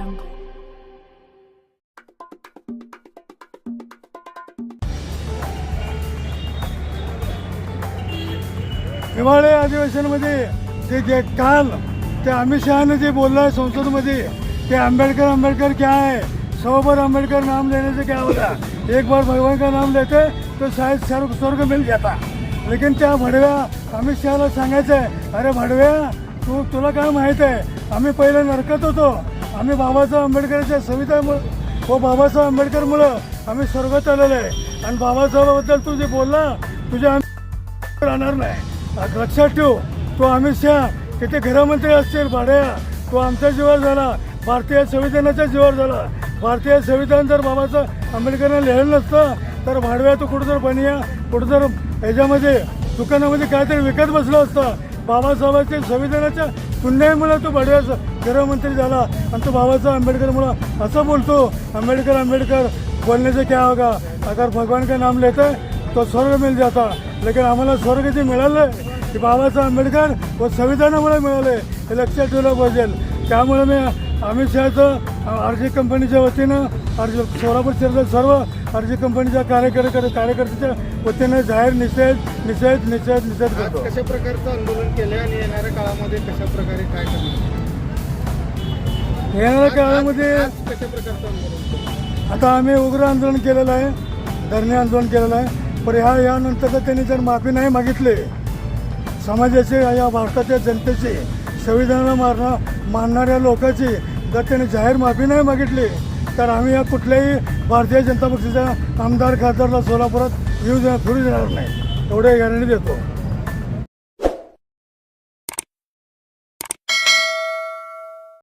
jungle. Hiwale अधिवेशनामध्ये जे जे काल ते अमित शहाने जे बोललं आहे संसदमध्ये ते आंबेडकर आंबेडकर क्या आहे सौ आंबेडकर नाम देण्याचं क्या होता? एक बार भगवान का नाम लेते तो शायद सर्व स्वर्ग मिल जाता। लेकिन त्या भडव्या अमित शहाला सांगायचं आहे अरे भडव्या तू तु, तुला काय माहीत आहे? आम्ही पहिले नरकत होतो आम्ही बाबासाहेब आंबेडकरच्या सवितामुळं व बाबासाहेब आंबेडकरमुळं आम्ही स्वर्गात आलेलो आहे. आणि बाबासाहेबाबद्दल तू जे बोलला तुझ्या राहणार नाही. लक्षात ठेव तो अमित शहा किती गृहमंत्री असतील भाड्या. तो आमच्या जीवावर झाला. भारतीय संविधानाच्या जीवावर झाला. भारतीय संविधान जर बाबासाहेब आंबेडकरांना लिहिलं नसतं तर भाडव्या तो कुठं जर बनिया कुठं जर ह्याच्यामध्ये दुकानामध्ये काहीतरी विकत बसलं असतं. बाबासाहेबांच्या संविधानाच्या पुण्यामुळे तो भाडव्या गृहमंत्री झाला आणि तो बाबासाहेब आंबेडकरमुळं असं बोलतो आंबेडकर आंबेडकर बोलने से क्या होगा? अगर भगवान का नाम लेते तो स्वर्ग मिल जाता. लेकिन आम्हाला स्वर्ग जे मिळालं की बाबासाहेब आंबेडकर व संविधानामुळे मिळाले हे लक्षात ठेवलं पाहिजे. त्यामुळे मी अमित शहाचं आर कंपनीच्या वतीनं आर सोलापूर शहरातील सर्व आरजी कंपनीच्या कार्यकर्ते कार्यकर्त्याच्या वतीनं जाहीर निषेध निषेध निषेध निषेध करतो. कशा प्रकारचं आंदोलन केलं आणि येणाऱ्या काळामध्ये कशा प्रकारे काय करणार? येणाऱ्या काळामध्ये आता आम्ही उग्र आंदोलन केलेलं आहे धरणे आंदोलन केलेलं आहे पण ह्या यानंतर जर त्यांनी जर माफी नाही मागितली समाजाचे या भारताच्या जनतेची संविधानाला मारणं मानणाऱ्या लोकांची जर त्यांनी जाहीर माफी नाही मागितली तर आम्ही या कुठल्याही भारतीय जनता पक्षाच्या आमदार खासदारला सोलापुरात येऊ देणार फिरू देणार नाही. एवढे गॅरंटी देतो.